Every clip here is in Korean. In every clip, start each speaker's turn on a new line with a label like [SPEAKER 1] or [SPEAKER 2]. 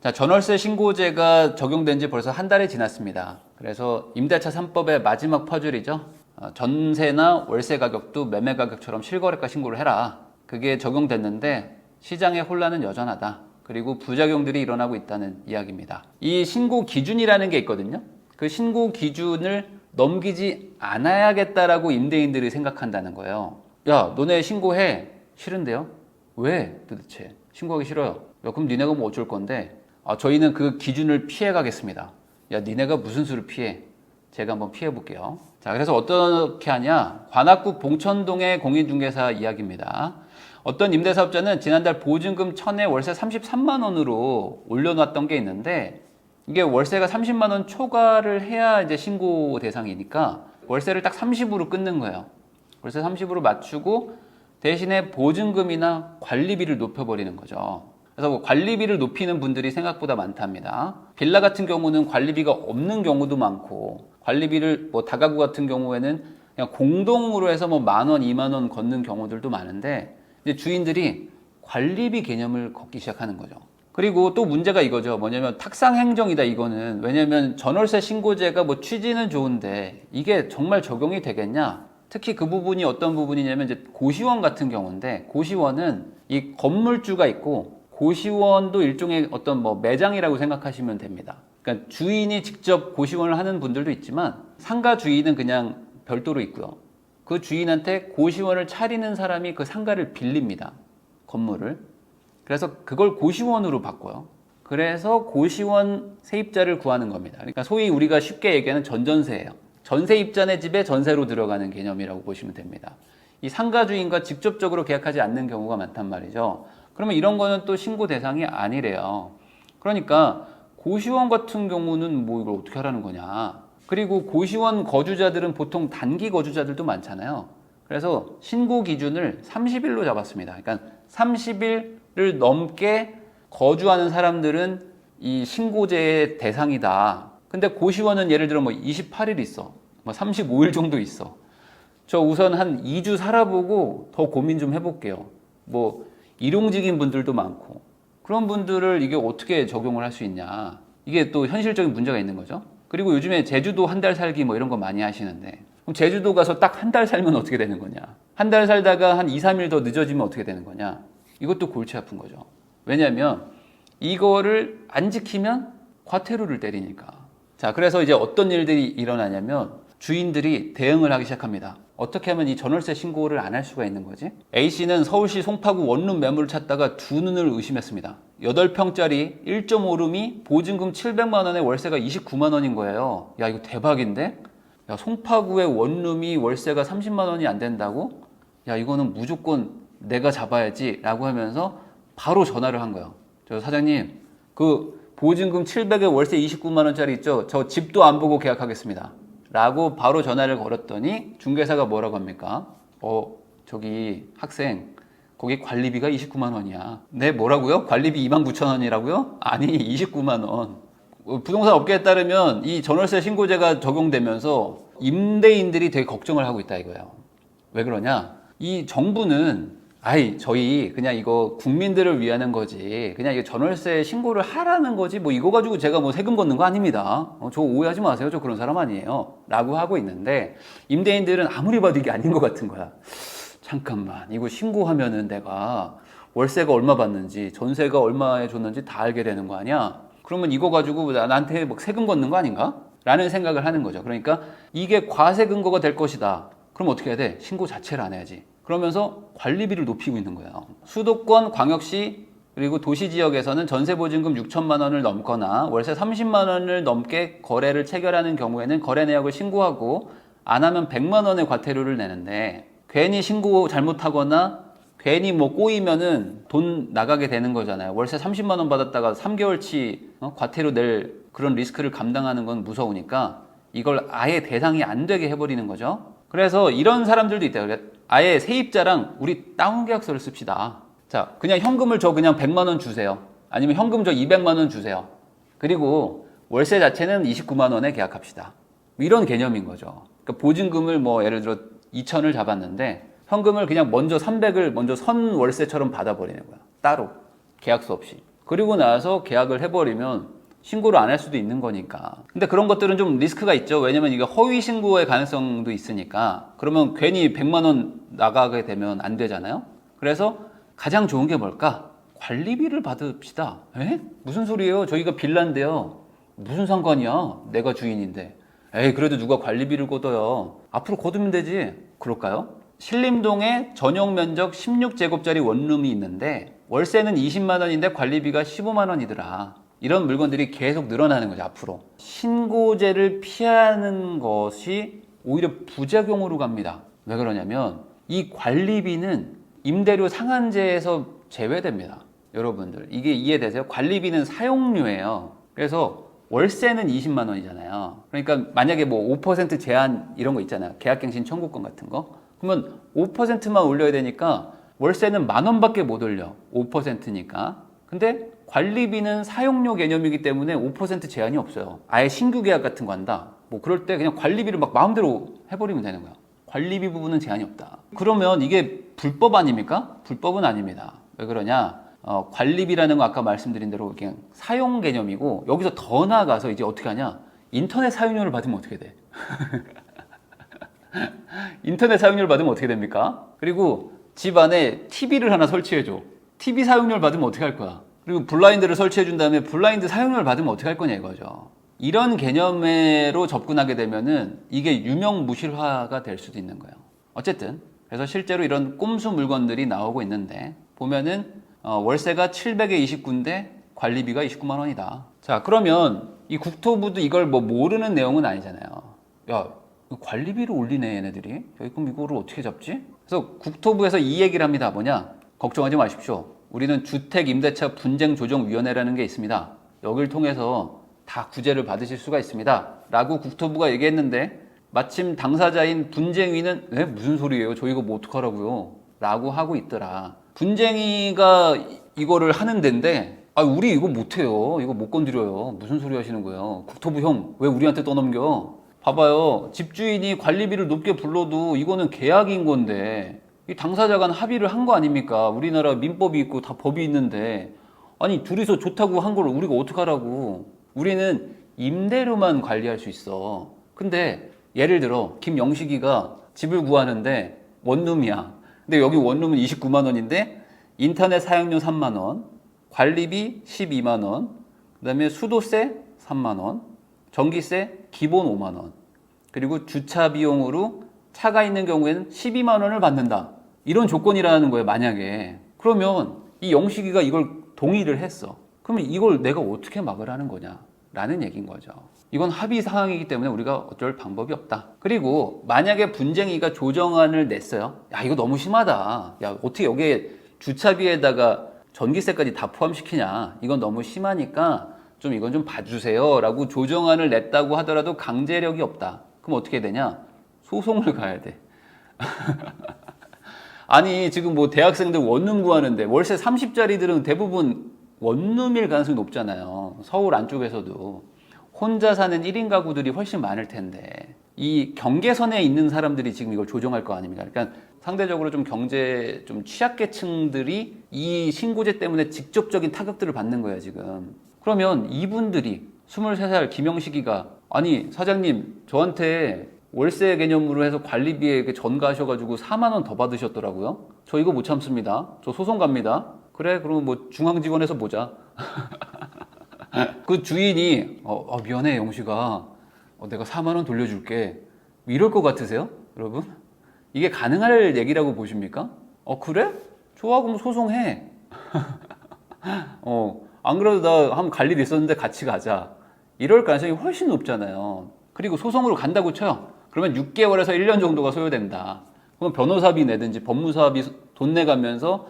[SPEAKER 1] 자, 전월세 신고제가 적용된 지 벌써 한 달이 지났습니다. 그래서 임대차 3법의 마지막 퍼즐이죠. 어, 전세나 월세 가격도 매매 가격처럼 실거래가 신고를 해라. 그게 적용됐는데 시장의 혼란은 여전하다. 그리고 부작용들이 일어나고 있다는 이야기입니다. 이 신고 기준이라는 게 있거든요. 그 신고 기준을 넘기지 않아야겠다라고 임대인들이 생각한다는 거예요. 야, 너네 신고해. 싫은데요? 왜 도대체? 신고하기 싫어요. 야, 그럼 니네가 뭐 어쩔 건데? 아, 저희는 그 기준을 피해 가겠습니다. 야, 니네가 무슨 수를 피해? 제가 한번 피해 볼게요. 자, 그래서 어떻게 하냐? 관악구 봉천동의 공인중개사 이야기입니다. 어떤 임대사업자는 지난달 보증금 1000에 월세 33만 원으로 올려놨던 게 있는데 이게 월세가 30만 원 초과를 해야 이제 신고 대상이니까 월세를 딱 30으로 끊는 거예요. 월세 30으로 맞추고 대신에 보증금이나 관리비를 높여버리는 거죠. 그래서 뭐 관리비를 높이는 분들이 생각보다 많답니다. 빌라 같은 경우는 관리비가 없는 경우도 많고 관리비를 뭐 다가구 같은 경우에는 그냥 공동으로 해서 뭐 만 원, 이만 원 걷는 경우들도 많은데 이제 주인들이 관리비 개념을 걷기 시작하는 거죠. 그리고 또 문제가 이거죠. 뭐냐면 탁상 행정이다 이거는. 왜냐면 전월세 신고제가 뭐 취지는 좋은데 이게 정말 적용이 되겠냐? 특히 그 부분이 어떤 부분이냐면 이제 고시원 같은 경우인데 고시원은 이 건물주가 있고 고시원도 일종의 어떤 뭐 매장이라고 생각하시면 됩니다. 그러니까 주인이 직접 고시원을 하는 분들도 있지만 상가 주인은 그냥 별도로 있고요. 그 주인한테 고시원을 차리는 사람이 그 상가를 빌립니다. 건물을. 그래서 그걸 고시원으로 바꿔요. 그래서 고시원 세입자를 구하는 겁니다. 그러니까 소위 우리가 쉽게 얘기하는 전전세예요. 전세 입자네 집에 전세로 들어가는 개념이라고 보시면 됩니다. 이 상가 주인과 직접적으로 계약하지 않는 경우가 많단 말이죠. 그러면 이런 거는 또 신고 대상이 아니래요. 그러니까 고시원 같은 경우는 뭐 이걸 어떻게 하라는 거냐. 그리고 고시원 거주자들은 보통 단기 거주자들도 많잖아요. 그래서 신고 기준을 30일로 잡았습니다. 그러니까 30일을 넘게 거주하는 사람들은 이 신고제의 대상이다. 근데 고시원은 예를 들어 뭐 28일 있어. 뭐 35일 정도 있어. 저 우선 한 2주 살아보고 더 고민 좀 해볼게요. 뭐 일용직인 분들도 많고 그런 분들을 이게 어떻게 적용을 할 수 있냐. 이게 또 현실적인 문제가 있는 거죠. 그리고 요즘에 제주도 한 달 살기 뭐 이런 거 많이 하시는데 그럼 제주도 가서 딱 한 달 살면 어떻게 되는 거냐? 한 달 살다가 한 2, 3일 더 늦어지면 어떻게 되는 거냐? 이것도 골치 아픈 거죠. 왜냐하면 이거를 안 지키면 과태료를 때리니까. 자, 그래서 이제 어떤 일들이 일어나냐면 주인들이 대응을 하기 시작합니다. 어떻게 하면 이 전월세 신고를 안 할 수가 있는 거지? A씨는 서울시 송파구 원룸 매물을 찾다가 두 눈을 의심했습니다. 8평짜리 1.5룸이 보증금 700만 원에 월세가 29만 원인 거예요. 야, 이거 대박인데? 야, 송파구의 원룸이 월세가 30만 원이 안 된다고? 야, 이거는 무조건 내가 잡아야지 라고 하면서 바로 전화를 한 거예요. 저 사장님, 그 보증금 700에 월세 29만 원짜리 있죠? 저 집도 안 보고 계약하겠습니다. 라고 바로 전화를 걸었더니 중개사가 뭐라고 합니까? 어, 저기 학생, 거기 관리비가 29만 원이야. 네, 뭐라고요? 관리비 2만 9천 원이라고요? 아니, 29만 원. 어, 부동산 업계에 따르면 이 전월세 신고제가 적용되면서 임대인들이 되게 걱정을 하고 있다 이거예요. 왜 그러냐? 이 정부는 아이 저희 그냥 이거 국민들을 위하는 거지. 그냥 이게 전월세 신고를 하라는 거지. 뭐 이거 가지고 제가 뭐 세금 걷는 거 아닙니다. 어, 저 오해하지 마세요. 저 그런 사람 아니에요. 라고 하고 있는데 임대인들은 아무리 봐도 이게 아닌 것 같은 거야. 잠깐만. 이거 신고하면은 내가 월세가 얼마 받는지 전세가 얼마에 줬는지 다 알게 되는 거 아니야? 그러면 이거 가지고 나- 나한테 막 세금 걷는 거 아닌가? 라는 생각을 하는 거죠. 그러니까 이게 과세 근거가 될 것이다. 그럼 어떻게 해야 돼? 신고 자체를 안 해야지 그러면서 관리비를 높이고 있는 거예요. 수도권, 광역시 그리고 도시 지역에서는 전세 보증금 6천만 원을 넘거나 월세 30만 원을 넘게 거래를 체결하는 경우에는 거래 내역을 신고하고 안 하면 100만 원의 과태료를 내는데 괜히 신고 잘못하거나 괜히 뭐 꼬이면은 돈 나가게 되는 거잖아요. 월세 30만 원 받았다가 3개월치 어? 과태료 낼 그런 리스크를 감당하는 건 무서우니까 이걸 아예 대상이 안 되게 해버리는 거죠. 그래서 이런 사람들도. 그래, 아예 세입자랑 우리 다운 계약서를 씁시다. 자, 그냥 현금을 저 그냥 100만 원 주세요. 아니면 현금 저 200만 원 주세요. 그리고 월세 자체는 29만 원에 계약합시다. 뭐 이런 개념인 거죠. 그러니까 보증금을 뭐 예를 들어 2천을 잡았는데 현금을 그냥 먼저 300을 먼저 선 월세처럼 받아버리는 거야. 따로 계약서 없이. 그리고 나서 계약을 해버리면 신고를 안 할 수도 있는 거니까. 근데 그런 것들은 좀 리스크가 있죠. 왜냐면 이게 허위 신고의 가능성도 있으니까. 그러면 괜히 100만 원 나가게 되면 안 되잖아요. 그래서 가장 좋은 게 뭘까? 관리비를 받읍시다. 에? 무슨 소리예요? 저희가 빌라인데요. 무슨 상관이야? 내가 주인인데. 에이, 그래도 누가 관리비를 걷어요. 앞으로 걷으면 되지. 그럴까요? 신림동에 전용 면적 16제곱짜리 원룸이 있는데 월세는 20만 원인데 관리비가 15만 원이더라. 이런 물건들이 계속 늘어나는 거죠, 앞으로. 신고제를 피하는 것이 오히려 부작용으로 갑니다. 왜 그러냐면 이 관리비는 임대료 상한제에서 제외됩니다. 여러분들. 이게 이해되세요? 관리비는 사용료예요. 그래서 월세는 20만 원이잖아요. 그러니까 만약에 뭐 5% 제한 이런 거 있잖아요. 계약갱신 청구권 같은 거. 그러면 5%만 올려야 되니까 월세는 만 원밖에 못 올려. 5%니까. 근데 관리비는 사용료 개념이기 때문에 5% 제한이 없어요. 아예 신규 계약 같은 거 한다. 뭐 그럴 때 그냥 관리비를 막 마음대로 해버리면 되는 거야. 관리비 부분은 제한이 없다. 그러면 이게 불법 아닙니까? 불법은 아닙니다. 왜 그러냐? 어, 관리비라는 거 아까 말씀드린 대로 그냥 사용 개념이고 여기서 더 나아가서 이제 어떻게 하냐? 인터넷 사용료를 받으면 어떻게 돼? 인터넷 사용료를 받으면 어떻게 됩니까? 그리고 집 안에 TV를 하나 설치해줘. TV 사용료를 받으면 어떻게 할 거야? 그리고 블라인드를 설치해 준 다음에 블라인드 사용료를 받으면 어떻게 할 거냐 이거죠. 이런 개념으로 접근하게 되면은 이게 유명 무실화가 될 수도 있는 거예요. 어쨌든 그래서 실제로 이런 꼼수 물건들이 나오고 있는데 보면은 어, 월세가 700에 29인데 관리비가 29만 원이다. 자 그러면 이 국토부도 이걸 뭐 모르는 내용은 아니잖아요. 야 관리비를 올리네 얘네들이. 야, 그럼 이거를 어떻게 잡지? 그래서 국토부에서 이 얘기를 합니다. 뭐냐? 걱정하지 마십시오. 우리는 주택 임대차 분쟁 조정 위원회라는 게 있습니다. 여기를 통해서 다 구제를 받으실 수가 있습니다. 라고 국토부가 얘기했는데 마침 당사자인 분쟁위는 에? 무슨 소리예요? 저 이거 뭐 어떡하라고요? 라고 하고 있더라. 분쟁위가 이- 이거를 하는 데인데 아 우리 이거 못해요. 이거 못 건드려요. 무슨 소리 하시는 거예요? 국토부 형 왜 우리한테 떠넘겨? 봐봐요. 집주인이 관리비를 높게 불러도 이거는 계약인 건데 이 당사자 간 합의를 한 거 아닙니까? 우리나라 민법이 있고 다 법이 있는데 아니 둘이서 좋다고 한 걸 우리가 어떡하라고? 우리는 임대료만 관리할 수 있어. 근데 예를 들어 김영식이가 집을 구하는데 원룸이야. 근데 여기 원룸은 29만 원인데 인터넷 사용료 3만 원, 관리비 12만 원, 그 다음에 수도세 3만 원, 전기세 기본 5만 원, 그리고 주차 비용으로 차가 있는 경우에는 12만 원을 받는다. 이런 조건이라는 거예요, 만약에. 그러면 이 영식이가 이걸 동의를 했어. 그러면 이걸 내가 어떻게 막으라는 거냐? 라는 얘기인 거죠. 이건 합의 사항이기 때문에 우리가 어쩔 방법이 없다. 그리고 만약에 분쟁이가 조정안을 냈어요. 야, 이거 너무 심하다. 야, 어떻게 여기에 주차비에다가 전기세까지 다 포함시키냐? 이건 너무 심하니까 좀 이건 좀 봐주세요. 라고 조정안을 냈다고 하더라도 강제력이 없다. 그럼 어떻게 되냐? 소송을 가야 돼. 아니, 지금 뭐 대학생들 원룸 구하는데 월세 30짜리들은 대부분 원룸일 가능성이 높잖아요. 서울 안쪽에서도. 혼자 사는 1인 가구들이 훨씬 많을 텐데. 이 경계선에 있는 사람들이 지금 이걸 조정할 거 아닙니까? 그러니까 상대적으로 좀 경제 좀 취약계층들이 이 신고제 때문에 직접적인 타격들을 받는 거예요, 지금. 그러면 이분들이 23살 김영식이가 아니, 사장님, 저한테 월세 개념으로 해서 관리비에 이렇게 전가하셔가지고 4만 원 더 받으셨더라고요. 저 이거 못 참습니다. 저 소송 갑니다. 그래, 그러면 뭐 중앙지원에서 보자. 그 주인이 어, 어, 미안해 영식아, 어, 내가 4만 원 돌려줄게. 이럴 것 같으세요, 여러분? 이게 가능할 얘기라고 보십니까? 어 그래? 좋아 그럼 소송해. 어, 안 그래도 나 한번 갈 일 있었는데 같이 가자. 이럴 가능성이 훨씬 높잖아요. 그리고 소송으로 간다고 쳐요. 그러면 6개월에서 1년 정도가 소요된다. 그럼 변호사비 내든지 법무사비 돈 내가면서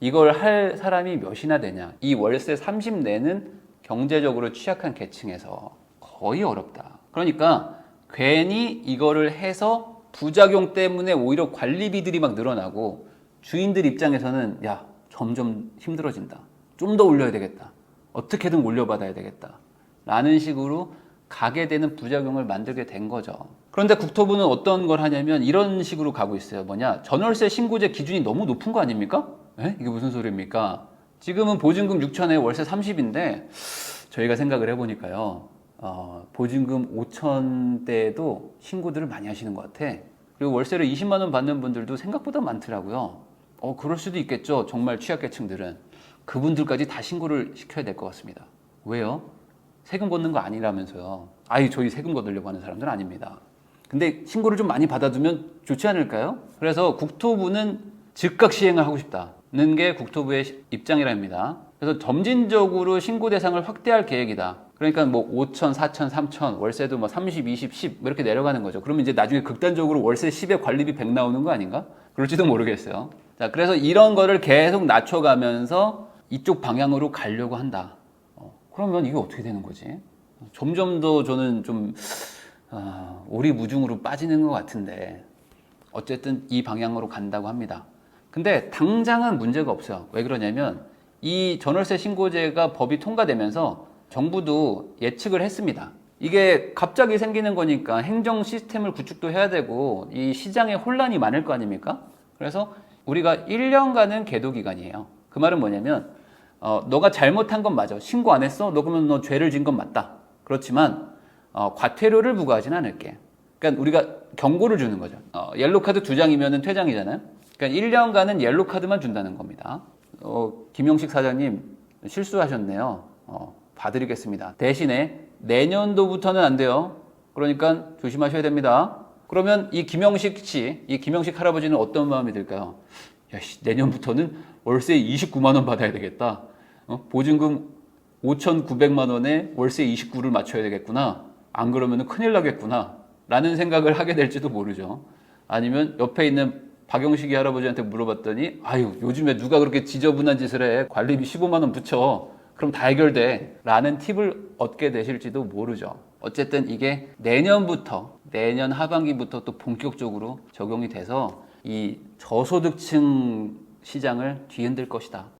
[SPEAKER 1] 이걸 할 사람이 몇이나 되냐. 이 월세 30 내는 경제적으로 취약한 계층에서 거의 어렵다. 그러니까 괜히 이거를 해서 부작용 때문에 오히려 관리비들이 막 늘어나고 주인들 입장에서는 야 점점 힘들어진다. 좀 더 올려야 되겠다. 어떻게든 올려받아야 되겠다. 라는 식으로 가게 되는 부작용을 만들게 된 거죠. 그런데 국토부는 어떤 걸 하냐면 이런 식으로 가고 있어요. 뭐냐? 전월세 신고제 기준이 너무 높은 거 아닙니까? 에? 이게 무슨 소리입니까? 지금은 보증금 6천에 월세 30인데 저희가 생각을 해보니까요. 어, 보증금 5천대에도 신고들을 많이 하시는 것 같아. 그리고 월세를 20만 원 받는 분들도 생각보다 많더라고요. 어, 그럴 수도 있겠죠. 정말 취약계층들은. 그분들까지 다 신고를 시켜야 될 것 같습니다. 왜요? 세금 걷는 거 아니라면서요. 아이, 저희 세금 걷으려고 하는 사람들은 아닙니다. 근데 신고를 좀 많이 받아두면 좋지 않을까요? 그래서 국토부는 즉각 시행을 하고 싶다는 게 국토부의 시- 입장이랍니다. 그래서 점진적으로 신고 대상을 확대할 계획이다. 그러니까 뭐 5천, 4천, 3천, 월세도 뭐 30, 20, 10뭐 이렇게 내려가는 거죠. 그러면 이제 나중에 극단적으로 월세 10에 관리비 100 나오는 거 아닌가? 그럴지도 모르겠어요. 자, 그래서 이런 거를 계속 낮춰가면서 이쪽 방향으로 가려고 한다. 어, 그러면 이게 어떻게 되는 거지? 점점 더 저는 좀 아, 오리 무중으로 빠지는 것 같은데 어쨌든 이 방향으로 간다고 합니다. 근데 당장은 문제가 없어요. 왜 그러냐면 이 전월세 신고제가 법이 통과되면서 정부도 예측을 했습니다. 이게 갑자기 생기는 거니까 행정 시스템을 구축도 해야 되고 이 시장에 혼란이 많을 거 아닙니까? 그래서 우리가 1년간은 계도 기간이에요. 그 말은 뭐냐면 어, 너가 잘못한 건 맞아. 신고 안 했어? 너 그러면 너 죄를 진 건 맞다. 그렇지만 어, 과태료를 부과하진 않을게. 그러니까 우리가 경고를 주는 거죠. 어, 옐로 카드 두 장이면 퇴장이잖아요. 그러니까 1년간은 옐로 카드만 준다는 겁니다. 어, 김용식 사장님 실수하셨네요. 어, 봐드리겠습니다. 대신에 내년도부터는 안 돼요. 그러니까 조심하셔야 됩니다. 그러면 이 김영식 씨, 이 김영식 할아버지는 어떤 마음이 들까요? 야, 씨, 내년부터는 월세 29만 원 받아야 되겠다. 어? 보증금 5,900만 원에 월세 29를 맞춰야 되겠구나. 안 그러면 큰일 나겠구나. 라는 생각을 하게 될지도 모르죠. 아니면 옆에 있는 박영식이 할아버지한테 물어봤더니 아유 요즘에 누가 그렇게 지저분한 짓을 해 관리비 15만 원 붙여 그럼 다 해결돼 라는 팁을 얻게 되실지도 모르죠 어쨌든 이게 내년부터 내년 하반기부터 또 본격적으로 적용이 돼서 이 저소득층 시장을 뒤흔들 것이다